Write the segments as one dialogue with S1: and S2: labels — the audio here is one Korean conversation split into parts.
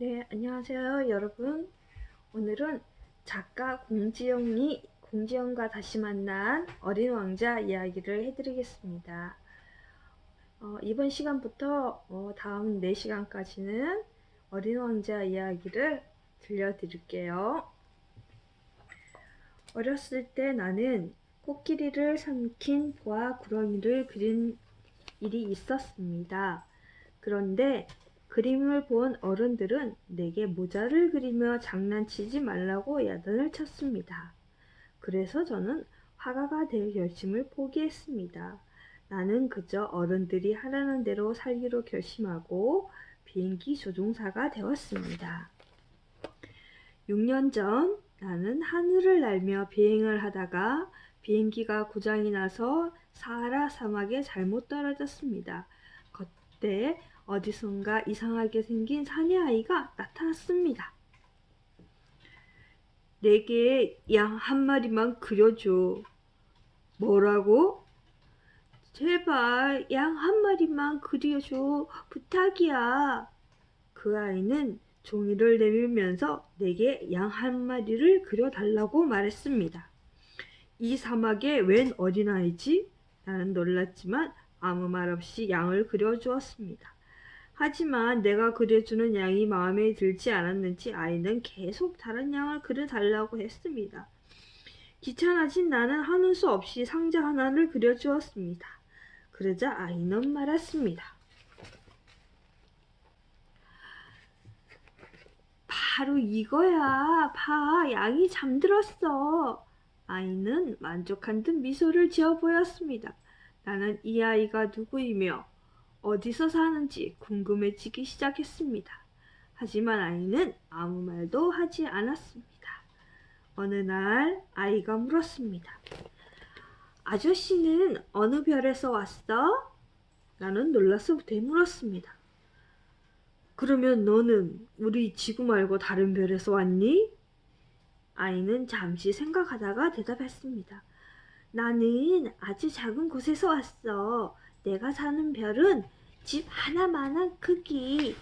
S1: 네, 안녕하세요, 여러분. 오늘은 작가 공지영이 공지영과 다시 만난 어린 왕자 이야기를 해드리겠습니다. 어, 이번 시간부터 어, 다음 4시간까지는 어린 왕자 이야기를 들려드릴게요. 어렸을 때 나는 코끼리를 삼킨 보아 구렁이를 그린 일이 있었습니다. 그런데 그림을 본 어른들은 내게 모자를 그리며 장난치지 말라고 야단을 쳤습니다. 그래서 저는 화가가 될 결심을 포기했습니다. 나는 그저 어른들이 하라는 대로 살기로 결심하고 비행기 조종사가 되었습니다. 6년 전 나는 하늘을 날며 비행을 하다가 비행기가 고장이 나서 사하라 사막에 잘못 떨어졌습니다. 그때 어디선가 이상하게 생긴 사내 아이가 나타났습니다. 내게 양 한 마리만 그려줘. 뭐라고? 제발 양 한 마리만 그려줘. 부탁이야. 그 아이는 종이를 내밀면서 내게 양 한 마리를 그려달라고 말했습니다. 이 사막에 웬 어린아이지? 나는 놀랐지만 아무 말 없이 양을 그려주었습니다. 하지만 내가 그려주는 양이 마음에 들지 않았는지 아이는 계속 다른 양을 그려달라고 했습니다. 귀찮아진 나는 하는 수 없이 상자 하나를 그려주었습니다. 그러자 아이는 말했습니다. 바로 이거야. 봐, 양이 잠들었어. 아이는 만족한 듯 미소를 지어 보였습니다. 나는 이 아이가 누구이며 어디서 사는지 궁금해지기 시작했습니다. 하지만 아이는 아무 말도 하지 않았습니다. 어느 날 아이가 물었습니다. 아저씨는 어느 별에서 왔어? 나는 놀라서 되물었습니다. 그러면 너는 우리 지구 말고 다른 별에서 왔니? 아이는 잠시 생각하다가 대답했습니다. 나는 아주 작은 곳에서 왔어. 내가 사는 별은 집 하나만한 크기.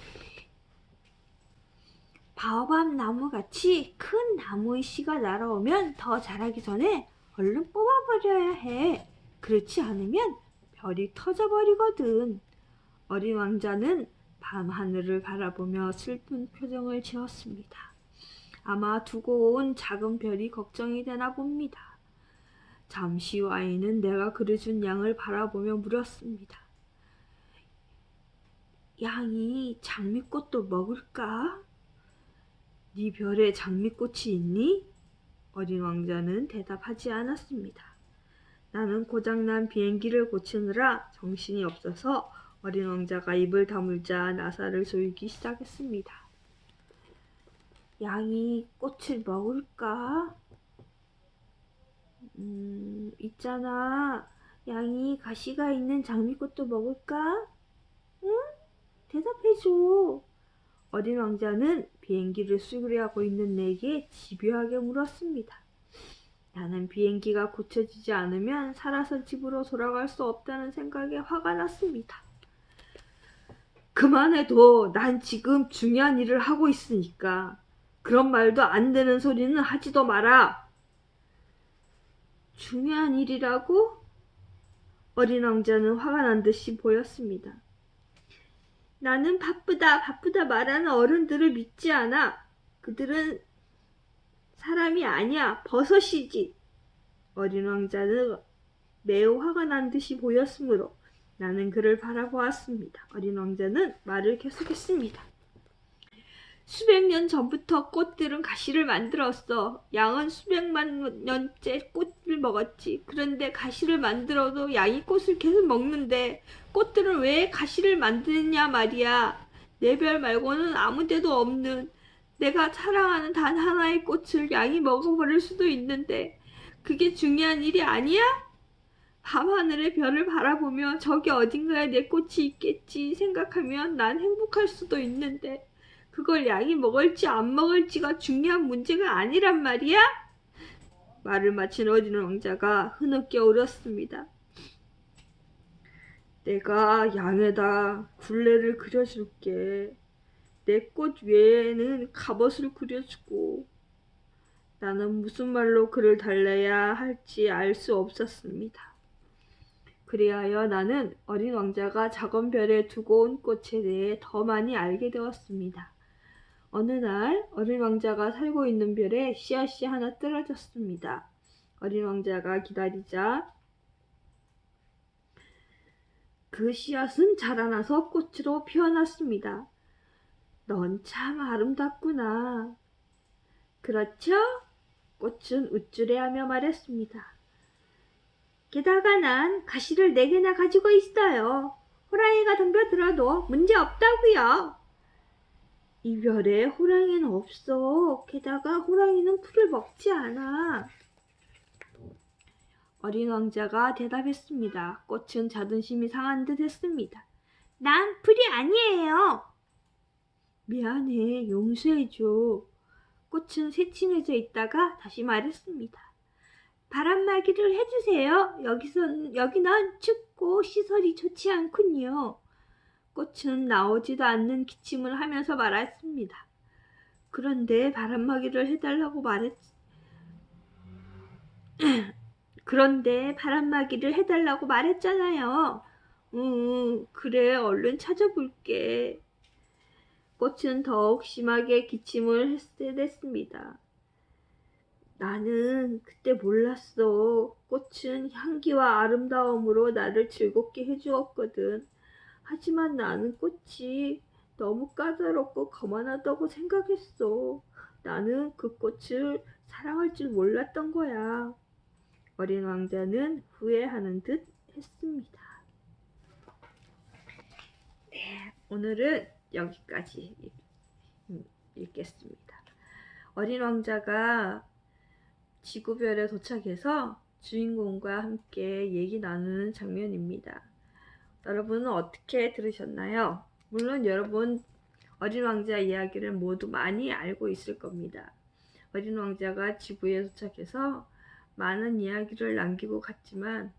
S1: 바오밤 나무같이 큰 나무의 씨가 날아오면 더 자라기 전에 얼른 뽑아버려야 해. 그렇지 않으면 별이 터져버리거든. 어린 왕자는 밤 하늘을 바라보며 슬픈 표정을 지었습니다. 아마 두고 온 작은 별이 걱정이 되나 봅니다. 잠시 후 아이는 내가 그려준 양을 바라보며 물었습니다. 양이 장미꽃도 먹을까? 네 별에 장미꽃이 있니? 어린 왕자는 대답하지 않았습니다. 나는 고장난 비행기를 고치느라 정신이 없어서 어린 왕자가 입을 다물자 나사를 조이기 시작했습니다. 양이 꽃을 먹을까? 음, 있잖아. 양이 가시가 있는 장미꽃도 먹을까? 응? 대답해줘. 어린 왕자는 비행기를 수리하고 있는 내게 집요하게 물었습니다. 나는 비행기가 고쳐지지 않으면 살아서 집으로 돌아갈 수 없다는 생각에 화가 났습니다. 그만해도 난 지금 중요한 일을 하고 있으니까 그런 말도 안 되는 소리는 하지도 마라. 중요한 일이라고? 어린 왕자는 화가 난 듯이 보였습니다. 나는 바쁘다, 바쁘다 말하는 어른들을 믿지 않아. 그들은 사람이 아니야, 버섯이지. 어린 왕자는 매우 화가 난 듯이 보였으므로 나는 그를 바라보았습니다. 어린 왕자는 말을 계속했습니다. 수백 년 전부터 꽃들은 가시를 만들었어. 양은 수백만 년째 꽃을 먹었지. 그런데 가시를 만들어도 양이 꽃을 계속 먹는데 꽃들은 왜 가시를 만드느냐 말이야. 내 별 말고는 아무 데도 없는 내가 사랑하는 단 하나의 꽃을 양이 먹어버릴 수도 있는데 그게 중요한 일이 아니야? 밤하늘의 별을 바라보며 저기 어딘가에 내 꽃이 있겠지 생각하면 난 행복할 수도 있는데 그걸 양이 먹을지 안 먹을지가 중요한 문제가 아니란 말이야? 말을 마친 어린 왕자가 흐느껴 울었습니다. 내가 양에다 굴레를 그려줄게. 내꽃 위에는 갑옷을 그려주고 나는 무슨 말로 그를 달래야 할지 알 수 없었습니다. 그리하여 나는 어린 왕자가 작은 별에 두고 온 꽃에 대해 더 많이 알게 되었습니다. 어느 날 어린 왕자가 살고 있는 별에 씨앗이 하나 떨어졌습니다. 어린 왕자가 기다리자 그 씨앗은 자라나서 꽃으로 피어났습니다. 넌 참 아름답구나. 그렇죠? 꽃은 우쭐해하며 말했습니다. 게다가 난 가시를 네 개나 가지고 있어요. 호랑이가 덤벼들어도 문제 없다고요. 이 별에 호랑이는 없어. 게다가 호랑이는 풀을 먹지 않아. 어린 왕자가 대답했습니다. 꽃은 자존심이 상한 듯 했습니다. 난 풀이 아니에요. 미안해, 용서해줘. 꽃은 새침해져 있다가 다시 말했습니다. 바람막이를 해주세요. 여기선, 여기는 춥고 시설이 좋지 않군요. 꽃은 나오지도 않는 기침을 하면서 말했습니다. 그런데 바람막이를 해달라고 말했, 그런데 바람막이를 해달라고 말했잖아요. 응, 그래, 얼른 찾아볼게. 꽃은 더욱 심하게 기침을 했습니다. 나는 그때 몰랐어. 꽃은 향기와 아름다움으로 나를 즐겁게 해주었거든. 하지만 나는 꽃이 너무 까다롭고 거만하다고 생각했어. 나는 그 꽃을 사랑할 줄 몰랐던 거야. 어린 왕자는 후회하는 듯 했습니다. 네, 오늘은 여기까지 읽- 음, 읽겠습니다. 어린 왕자가 지구별에 도착해서 주인공과 함께 얘기 나누는 장면입니다. 여러분은 어떻게 들으셨나요? 물론 여러분 어린 왕자 이야기를 모두 많이 알고 있을 겁니다. 어린 왕자가 지구에 도착해서 많은 이야기를 남기고 갔지만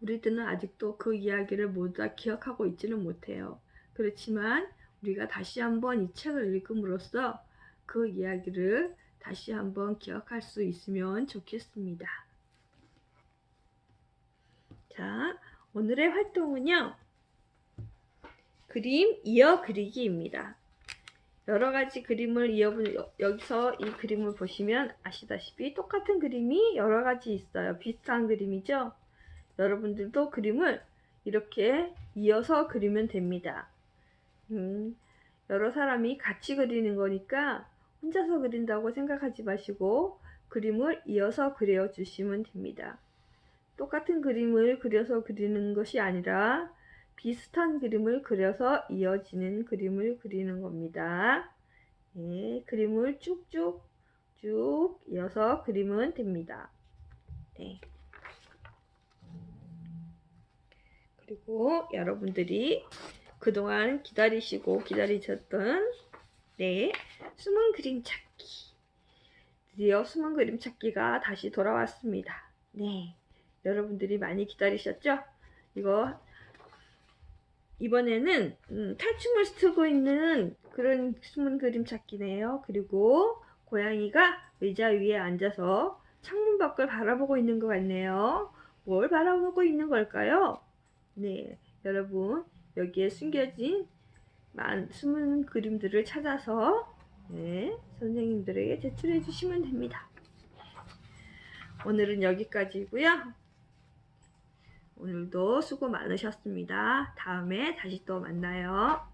S1: 우리들은 아직도 그 이야기를 모두 다 기억하고 있지는 못해요. 그렇지만 우리가 다시 한번 이 책을 읽음으로써 그 이야기를 다시 한번 기억할 수 있으면 좋겠습니다. 자, 오늘의 활동은요. 그림 이어 그리기입니다. 여러 가지 그림을 이어 여기서 이 그림을 보시면 아시다시피 똑같은 그림이 여러 가지 있어요. 비슷한 그림이죠. 여러분들도 그림을 이렇게 이어서 그리면 됩니다. 음, 여러 사람이 같이 그리는 거니까 혼자서 그린다고 생각하지 마시고 그림을 이어서 그려 주시면 됩니다. 똑같은 그림을 그려서 그리는 것이 아니라 비슷한 그림을 그려서 이어지는 그림을 그리는 겁니다. 네, 그림을 쭉쭉 쭉 이어서 그리면 됩니다. 네. 그리고 여러분들이 그동안 기다리시고 기다리셨던 네, 숨은 그림 찾기. 드디어 숨은 그림 찾기가 다시 돌아왔습니다. 네, 여러분들이 많이 기다리셨죠? 이거 이번에는 음, 탈춤을 쓰고 있는 그런 숨은 그림 찾기네요. 그리고 고양이가 의자 위에 앉아서 창문 밖을 바라보고 있는 것 같네요. 뭘 바라보고 있는 걸까요? 네, 여러분 여기에 숨겨진 만 숨은 그림들을 찾아서 네, 선생님들에게 제출해 주시면 됩니다. 오늘은 여기까지고요. 오늘도 수고 많으셨습니다. 다음에 다시 또 만나요.